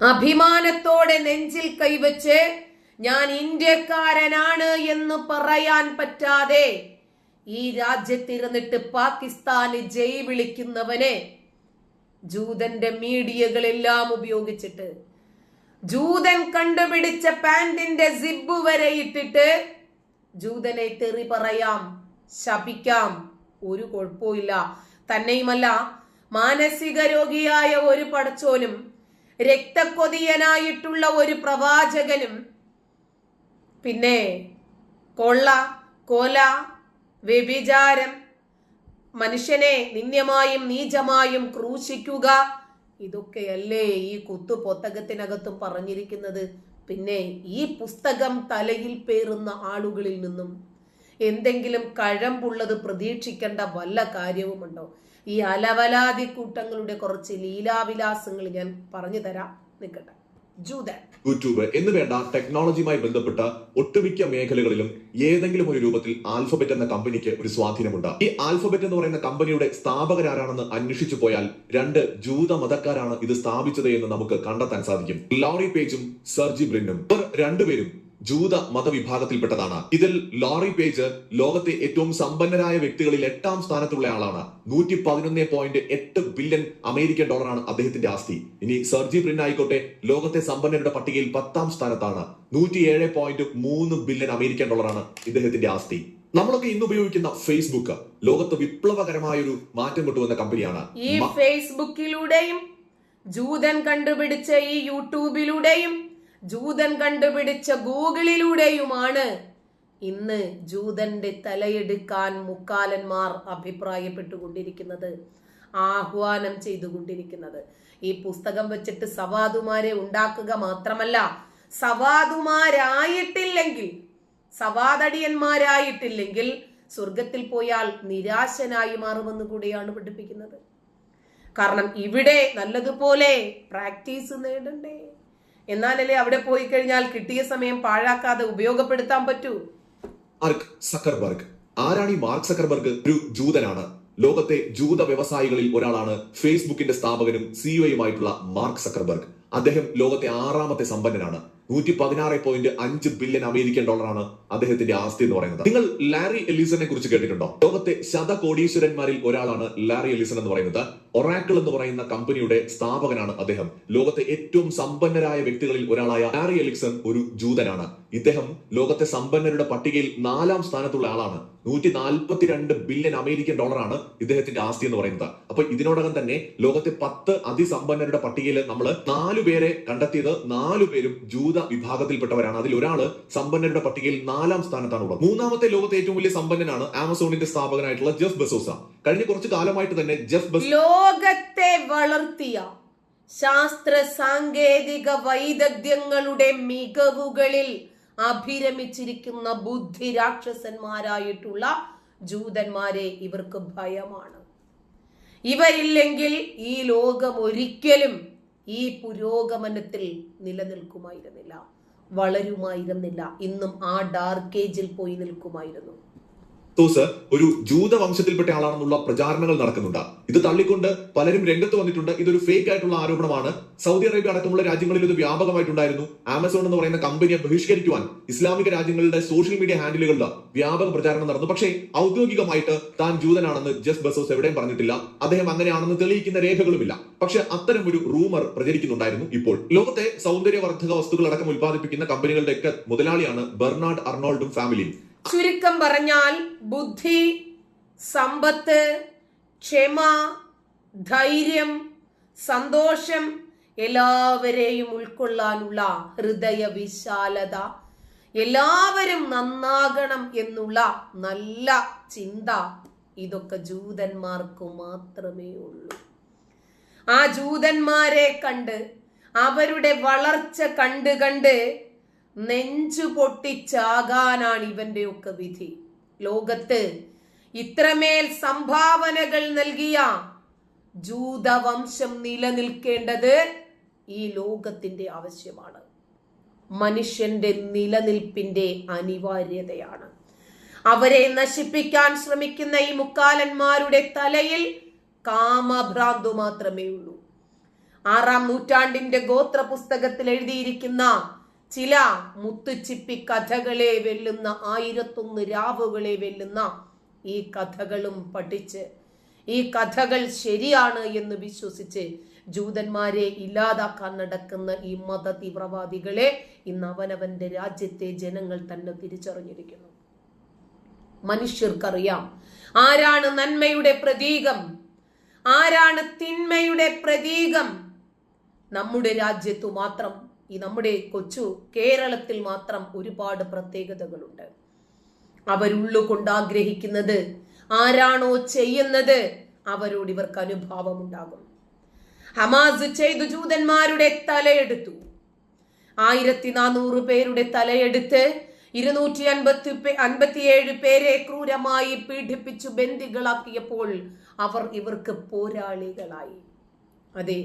അഭിമാനത്തോടെ നെഞ്ചിൽ കൈവച്ച് ഞാൻ ഇന്ത്യക്കാരനാണ് എന്ന് പറയാൻ പറ്റാതെ ഈ രാജ്യത്തിരുന്നിട്ട് പാകിസ്ഥാന് ജയ് വിളിക്കുന്നവനെ ജൂതന്റെ മീഡിയകളെല്ലാം ഉപയോഗിച്ചിട്ട് ജൂതൻ കണ്ടുപിടിച്ച പാന്റിന്റെ സിബ് വരെ ഇട്ടിട്ട് ജൂതനെ തെറി പറയാം ശപിക്കാം ഒരു കുഴപ്പമില്ല തന്നെയുമല്ല മാനസിക രോഗിയായ ഒരു പടച്ചോനും രക്തക്കൊതിയനായിട്ടുള്ള ഒരു പ്രവാചകനും പിന്നെ കൊള്ള കൊല വ്യഭിചാരം മനുഷ്യനെ നിന്ദ്യമായും നീചമായും ക്രൂശിക്കുക ഇതൊക്കെയല്ലേ ഈ കുത്തു പുസ്തകത്തിനകത്ത് പറഞ്ഞിരിക്കുന്നത്? പിന്നെ ഈ പുസ്തകം തലയിൽ പേറുന്ന ആളുകളിൽ നിന്നും എന്തെങ്കിലും കഴമ്പുള്ളത് പ്രതീക്ഷിക്കേണ്ട വല്ല കാര്യവുമുണ്ടോ? ഈ അലവലാതി കൂട്ടങ്ങളുടെ കുറച്ച് ലീലാവിലാസങ്ങൾ ഞാൻ പറഞ്ഞു തരാം. നിൽക്കട്ടെ യൂട്യൂബ് എന്ന് വേണ്ട ടെക്നോളജിയുമായി ബന്ധപ്പെട്ട ഒട്ടുമിക്ക മേഖലകളിലും ഏതെങ്കിലും ഒരു രൂപത്തിൽ ആൽഫബറ്റ് എന്ന കമ്പനിക്ക് ഒരു സ്വാധീനമുണ്ട്. ഈ ആൽഫബറ്റ് എന്ന് പറയുന്ന കമ്പനിയുടെ സ്ഥാപകരാരാണെന്ന് അന്വേഷിച്ചു പോയാൽ രണ്ട് ജൂത മതക്കാരാണ് ഇത് സ്ഥാപിച്ചത് എന്ന് നമുക്ക് കണ്ടെത്താൻ സാധിക്കും. ലോറി പേജും സർജി ബ്രിന്നും. ഇവർ രണ്ടുപേരും ജൂത മതവിഭാഗത്തിൽപ്പെട്ടതാണ്. ഇതിൽ ലോറി പേജ് ലോകത്തെ ഏറ്റവും സമ്പന്നരായ വ്യക്തികളിൽ എട്ടാം സ്ഥാനത്തുള്ള ആളാണ്. നൂറ്റി പതിനൊന്ന് പോയിന്റ് എട്ട് ബില്യൺ അമേരിക്കൻ ഡോളറാണ് അദ്ദേഹത്തിന്റെ ആസ്തി. ഇനി സർജി പ്രിൻ ആയിക്കോട്ടെ ലോകത്തെ സമ്പന്നരുടെ പട്ടികയിൽ പത്താം സ്ഥാനത്താണ്. നൂറ്റി ഏഴ് പോയിന്റ് മൂന്ന് ബില്യൺ അമേരിക്കൻ ഡോളറാണ് ഇദ്ദേഹത്തിന്റെ ആസ്തി. നമ്മളൊക്കെ ഇന്ന് ഉപയോഗിക്കുന്ന ഫേസ്ബുക്ക് ലോകത്ത് വിപ്ലവകരമായ ഒരു മാറ്റം കൊണ്ടുവന്ന കമ്പനിയാണ് ഈ ഫേസ്ബുക്കിലൂടെയും ജൂതൻ കണ്ടുപിടിച്ച ഈ യൂട്യൂബിലൂടെയും ജൂതൻ കണ്ടുപിടിച്ച ഗൂഗിളിലൂടെയുമാണ് ഇന്ന് ജൂതന്റെ തലയെടുക്കാൻ മുക്കാലന്മാർ അഭിപ്രായപ്പെട്ടുകൊണ്ടിരിക്കുന്നത് ആഹ്വാനം ചെയ്തുകൊണ്ടിരിക്കുന്നത്. ഈ പുസ്തകം വെച്ചിട്ട് സവാദുമാരെ ഉണ്ടാക്കുക മാത്രമല്ല സവാദുമാരായിട്ടില്ലെങ്കിൽ സവാദടിയന്മാരായിട്ടില്ലെങ്കിൽ സ്വർഗത്തിൽ പോയാൽ നിരാശനായി മാറുമെന്ന് കൂടിയാണ് പഠിപ്പിക്കുന്നത്. കാരണം ഇവിടെ നല്ലതുപോലെ പ്രാക്ടീസ് നേടണ്ടേ. എന്നാലല്ലേ അവിടെ പോയി കഴിഞ്ഞാൽ കിട്ടിയ സമയം പാഴാക്കാതെ ഉപയോഗപ്പെടുത്താൻ പറ്റൂ? Mark Zuckerberg. ആരാണ് ഈ മാർക്ക് സക്കർബർഗ്? ഒരു ജൂതനാണ്. ലോകത്തെ ജൂത വ്യവസായികളിൽ ഒരാളാണ് ഫേസ്ബുക്കിന്റെ സ്ഥാപകനും സിഇഒയുമായിട്ടുള്ള മാർക്ക് സക്കർബർഗ്. അദ്ദേഹം ലോകത്തെ ആറാമത്തെ സമ്പന്നനാണ്. നൂറ്റി പതിനാറ് പോയിന്റ് അഞ്ച് ബില്യൺ അമേരിക്കൻ ഡോളറാണ് അദ്ദേഹത്തിന്റെ ആസ്തി എന്ന് പറയുന്നത്. നിങ്ങൾ ലാരി എലിസനെ കുറിച്ച് കേട്ടിട്ടുണ്ടോ? ലോകത്തെ ശതകോടീശ്വരന്മാരിൽ ഒരാളാണ് ലാരി എലിസൺ എന്ന് പറയുന്നത്. ഒറാക്കിൾ എന്ന് പറയുന്ന കമ്പനിയുടെ സ്ഥാപകനാണ് അദ്ദേഹം. ലോകത്തെ ഏറ്റവും സമ്പന്നരായ വ്യക്തികളിൽ ഒരാളായ ലാരി എലിസൺ ഒരു ജൂതനാണ്. ഇദ്ദേഹം ലോകത്തെ സമ്പന്നരുടെ പട്ടികയിൽ നാലാം സ്ഥാനത്തുള്ള ആളാണ്. നൂറ്റി നാൽപ്പത്തിരണ്ട് ബില്യൺ അമേരിക്കൻ ഡോളറാണ് ഇദ്ദേഹത്തിന്റെ ആസ്തി എന്ന് പറയുന്നത്. അപ്പൊ ഇതിനോടകം തന്നെ ലോകത്തെ പത്ത് അതിസമ്പന്നരുടെ പട്ടികയിൽ നമ്മൾ നാലു പേരെ കണ്ടെത്തിയത് നാലു പേരും ജൂത വിഭാഗത്തിൽപ്പെട്ടവരാണ്. അതിൽ ഒരാൾ സമ്പന്നരുടെ പട്ടികയിൽ നാലാം സ്ഥാനത്താണ് ഉള്ളത്. മൂന്നാമത്തെ ലോകത്തെ ഏറ്റവും വലിയ സമ്പന്നനാണ് ആമസോണിന്റെ സ്ഥാപകനായിട്ടുള്ള ജെഫ് ബസോസ. കഴിഞ്ഞ കുറച്ച് കാലമായിട്ട് തന്നെ ജെഫ് ബസ് ലോകത്തെ വളർത്തിയ ശാസ്ത്ര സാങ്കേതിക വൈദഗ്ധ്യങ്ങളുടെ മികവുകളിൽ അഭിരമിച്ചിരിക്കുന്ന ബുദ്ധി രാക്ഷസന്മാരായിട്ടുള്ള ജൂതന്മാരെ ഇവർക്ക് ഭയമാണ്. ഇവരില്ലെങ്കിൽ ഈ ലോകം ഒരിക്കലും ഈ പുരോഗമനത്തിൽ നിലനിൽക്കുമായിരുന്നില്ല വളരുമായിരുന്നില്ല. ഇന്നും ആ ഡാർക്ക് ഏജിൽ പോയി നിൽക്കുമായിരുന്നു. തോസ് ഒരു ജൂത വംശത്തിൽപ്പെട്ട ആളാണെന്നുള്ള പ്രചാരണങ്ങൾ നടക്കുന്നുണ്ട്. ഇത് തള്ളിക്കൊണ്ട് പലരും രംഗത്ത് വന്നിട്ടുണ്ട്. ഇതൊരു ഫേക്ക് ആയിട്ടുള്ള ആരോപണമാണ്. സൗദി അറേബ്യ അടക്കമുള്ള രാജ്യങ്ങളിൽ ഇത് വ്യാപകമായിട്ടുണ്ടായിരുന്നു. ആമസോൺ എന്ന് പറയുന്ന കമ്പനിയെ ബഹിഷ്കരിക്കുവാൻ ഇസ്ലാമിക രാജ്യങ്ങളുടെ സോഷ്യൽ മീഡിയ ഹാൻഡിലുകളുടെ വ്യാപക പ്രചാരണം നടന്നു. പക്ഷേ ഔദ്യോഗികമായിട്ട് താൻ ജൂതനാണെന്ന് ജസ് ബസോസ് എവിടെയും പറഞ്ഞിട്ടില്ല. അദ്ദേഹം അങ്ങനെയാണെന്ന് തെളിയിക്കുന്ന രേഖകളുമില്ല. പക്ഷെ അത്തരം ഒരു റൂമർ പ്രചരിക്കുന്നുണ്ടായിരുന്നു ഇപ്പോൾ. ലോകത്തെ സൗന്ദര്യവർദ്ധക വസ്തുക്കൾ അടക്കം ഉൽപ്പാദിപ്പിക്കുന്ന കമ്പനികളുടെയൊക്കെ മുതലാളിയാണ് ബെർണാഡ് അർണോൾഡും ഫാമിലിയും. ചുരുക്കം പറഞ്ഞാൽ ബുദ്ധി സമ്പത്ത് ക്ഷമ ധൈര്യം സന്തോഷം എല്ലാവരെയും ഉൾക്കൊള്ളാനുള്ള ഹൃദയ വിശാലത എല്ലാവരും നന്നാകണം എന്നുള്ള നല്ല ചിന്ത ഇതൊക്കെ ജൂതന്മാർക്ക് മാത്രമേ ഉള്ളൂ. ആ ജൂതന്മാരെ കണ്ട് അവരുടെ വളർച്ച കണ്ട് കണ്ട് നെഞ്ചു പൊട്ടിച്ചാകാനാണ് ഇവന്റെ ഒക്കെ വിധി. ലോകത്ത് ഇത്രമേൽ സംഭാവനകൾ നൽകിയ ജൂതവംശം നിലനിൽക്കേണ്ടത് ഈ ലോകത്തിന്റെ ആവശ്യമാണ്. മനുഷ്യന്റെ നിലനിൽപ്പിന്റെ അനിവാര്യതയാണ്. അവരെ നശിപ്പിക്കാൻ ശ്രമിക്കുന്ന ഈ മുക്കാലന്മാരുടെ തലയിൽ കാമഭ്രാന്തു മാത്രമേ ഉള്ളൂ ആറാം നൂറ്റാണ്ടിന്റെ ഗോത്ര പുസ്തകത്തിൽ എഴുതിയിരിക്കുന്ന ചില മുത്തുച്ചിപ്പി കഥകളെ വെല്ലുന്ന ആയിരത്തൊന്ന് രാവുകളെ വെല്ലുന്ന ഈ കഥകളും പഠിച്ച് ഈ കഥകൾ ശരിയാണ് എന്ന് വിശ്വസിച്ച് ജൂതന്മാരെ ഇല്ലാതാക്കാൻ നടക്കുന്ന ഈ മത തീവ്രവാദികളെ ഇന്ന് അവനവന്റെ രാജ്യത്തെ ജനങ്ങൾ തന്നെ തിരിച്ചറിഞ്ഞിരിക്കുന്നു. മനുഷ്യർക്കറിയാം ആരാണ് നന്മയുടെ പ്രതീകം ആരാണ് തിന്മയുടെ പ്രതീകം. നമ്മുടെ രാജ്യത്തു മാത്രം ഈ നമ്മുടെ കൊച്ചു കേരളത്തിൽ മാത്രം ഒരുപാട് പ്രത്യേകതകളുണ്ട്. അവരുള്ളുകൊണ്ട് ആഗ്രഹിക്കുന്നത് ആരാണോ ചെയ്യുന്നത് അവരോട് ഇവർക്ക് അനുഭാവം ഉണ്ടാകും ഹമാസ് ചെയ്തു ജൂതന്മാരുടെ തലയെടുത്തു. ആയിരത്തി നാനൂറ് പേരുടെ തലയെടുത്ത് ഇരുന്നൂറ്റി അൻപത്തി അൻപത്തിയേഴ് പേരെ ക്രൂരമായി പീഡിപ്പിച്ചു ബന്ദികളാക്കിയപ്പോൾ അവർ ഇവർക്ക് പോരാളികളായി. അതെ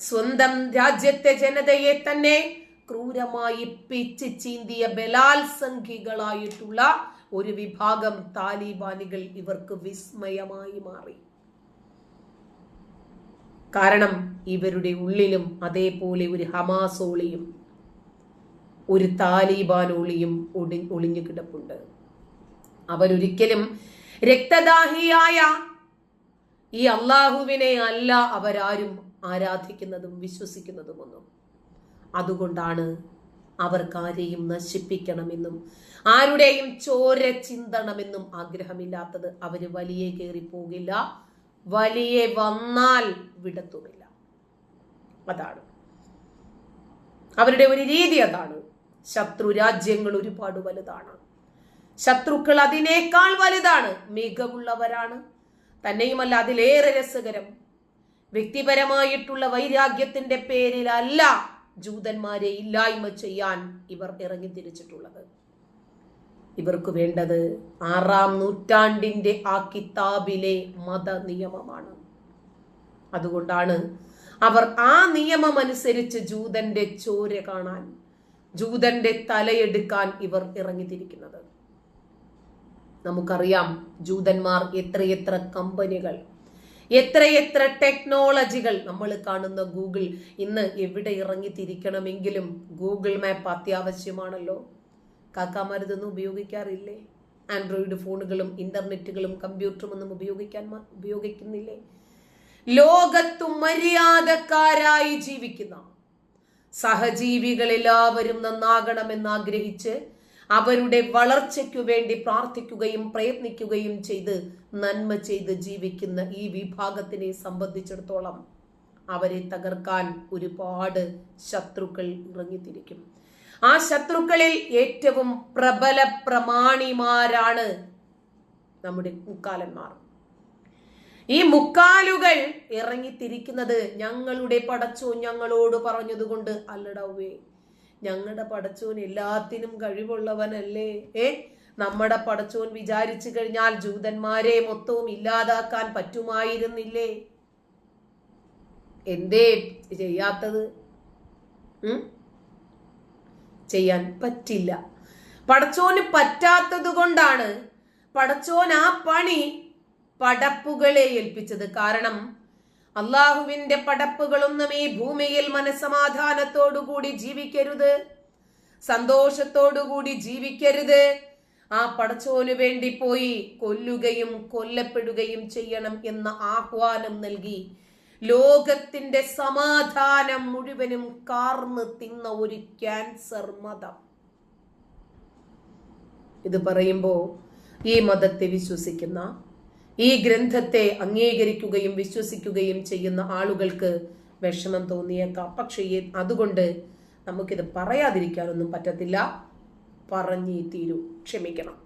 സ്വന്തം രാജ്യത്തെ ജനതയെ തന്നെ ക്രൂരമായി പിച്ച് ചീന്തിയ ബലാത്സംഖികളായിട്ടുള്ള ഒരു വിഭാഗം താലിബാനികൾ ഇവർക്ക് വിസ്മയമായി മാറി. കാരണം ഇവരുടെ ഉള്ളിലും അതേപോലെ ഒരു ഹമാസോളിയും ഒരു താലിബാനോളിയും ഒളി ഒളിഞ്ഞു കിടപ്പുണ്ട്. അവരൊരിക്കലും രക്തദാഹിയായ ഈ അള്ളാഹുവിനെ അല്ല അവരാരും ആരാധിക്കുന്നതും വിശ്വസിക്കുന്നതുമൊന്നും. അതുകൊണ്ടാണ് അവർക്ക് ആരെയും നശിപ്പിക്കണമെന്നും ആരുടെയും ചോര ചിന്തണമെന്നും ആഗ്രഹമില്ലാത്തത് അവർ വലിയ കയറി പോകില്ല വലിയ വന്നാൽ വിടത്തുമില്ല. അതാണ്. അവരുടെ ഒരു രീതി അതാണ്. ശത്രു രാജ്യങ്ങൾ ഒരുപാട് വലുതാണ്. ശത്രുക്കൾ അതിനേക്കാൾ വലുതാണ്. മികവുള്ളവരാണ്. തന്നെയുമല്ല അതിലേറെ രസകരം. വ്യക്തിപരമായിട്ടുള്ള വൈരാഗ്യത്തിന്റെ പേരിലല്ല ജൂതന്മാരെ ഇല്ലായ്മ ചെയ്യാൻ ഇവർ ഇറങ്ങി തിരിച്ചിട്ടുള്ളത്. ഇവർക്ക് വേണ്ടത് ആറാം നൂറ്റാണ്ടിന്റെ ആ കിതാബിലെ മത നിയമമാണ് അതുകൊണ്ടാണ് അവർ ആ നിയമമനുസരിച്ച് ജൂതന്റെ ചോര കാണാൻ ജൂതന്റെ തലയെടുക്കാൻ ഇവർ ഇറങ്ങിത്തിരിക്കുന്നത് നമുക്കറിയാം ജൂതന്മാർ എത്രയെത്ര കമ്പനികൾ എത്രയെത്ര ടെക്നോളജികൾ നമ്മൾ കാണുന്ന ഗൂഗിൾ ഇന്ന് എവിടെ ഇറങ്ങി തിരിക്കണമെങ്കിലും ഗൂഗിൾ മാപ്പ് അത്യാവശ്യമാണല്ലോ കാക്കാമാരിതൊന്നും ഉപയോഗിക്കാറില്ലേ? ആൻഡ്രോയിഡ് ഫോണുകളും ഇന്റർനെറ്റുകളും കമ്പ്യൂട്ടറും ഒന്നും ഉപയോഗിക്കാൻ ഉപയോഗിക്കുന്നില്ലേ? ലോകത്തു മര്യാദക്കാരായി ജീവിക്കുന്ന സഹജീവികൾ എല്ലാവരും നന്നാകണമെന്ന് ആഗ്രഹിച്ച് അവരുടെ വളർച്ചയ്ക്കു വേണ്ടി പ്രാർത്ഥിക്കുകയും പ്രയത്നിക്കുകയും ചെയ്ത് നന്മ ചെയ്ത് ജീവിക്കുന്ന ഈ വിഭാഗത്തിനെ സംബന്ധിച്ചിടത്തോളം അവരെ തകർക്കാൻ ഒരുപാട് ശത്രുക്കൾ ഇറങ്ങിത്തിരിക്കും. ആ ശത്രുക്കളിൽ ഏറ്റവും പ്രബല പ്രമാണിമാരാണ് നമ്മുടെ മുക്കാലന്മാർ. ഈ മുക്കാലുകൾ ഇറങ്ങിത്തിരിക്കുന്നത് ഞങ്ങളുടെ പടച്ചു ഞങ്ങളോട് പറഞ്ഞതുകൊണ്ട് അല്ലടവേ. ഞങ്ങളുടെ പടച്ചോൻ എല്ലാത്തിനും കഴിവുള്ളവനല്ലേ? ഏ? നമ്മുടെ പടച്ചോൻ വിചാരിച്ചു കഴിഞ്ഞാൽ ജൂതന്മാരെ മൊത്തവും ഇല്ലാതാക്കാൻ പറ്റുമായിരുന്നില്ലേ? എന്തേ ചെയ്യാത്തത്? ചെയ്യാൻ പറ്റില്ല. പടച്ചോന് പറ്റാത്തത് കൊണ്ടാണ് പടച്ചോൻ ആ പണി പടപ്പുകളെ ഏൽപ്പിച്ചത്. കാരണം അള്ളാഹുവിന്റെ പടപ്പുകളൊന്നും ഈ ഭൂമിയിൽ മനസമാധാനത്തോടുകൂടി ജീവിക്കരുത്. സന്തോഷത്തോടുകൂടി ജീവിക്കരുത്. ആ പടച്ചോന് വേണ്ടി പോയി കൊല്ലുകയും കൊല്ലപ്പെടുകയും ചെയ്യണം എന്ന ആഹ്വാനം നൽകി. ലോകത്തിന്റെ സമാധാനം മുഴുവനും കാർന്ന് തിന്ന ഒരു ക്യാൻസർ മതം. ഇത് പറയുമ്പോൾ ഈ മതത്തെ വിശ്വസിക്കുന്ന ഈ ഗ്രന്ഥത്തെ അംഗീകരിക്കുകയും വിശ്വസിക്കുകയും ചെയ്യുന്ന ആളുകൾക്ക് വിഷമം തോന്നിയേക്കാം. പക്ഷേ അതുകൊണ്ട് നമുക്കിത് പറയാതിരിക്കാനൊന്നും പറ്റത്തില്ല. പറഞ്ഞേ തീരൂ. ക്ഷമിക്കണം.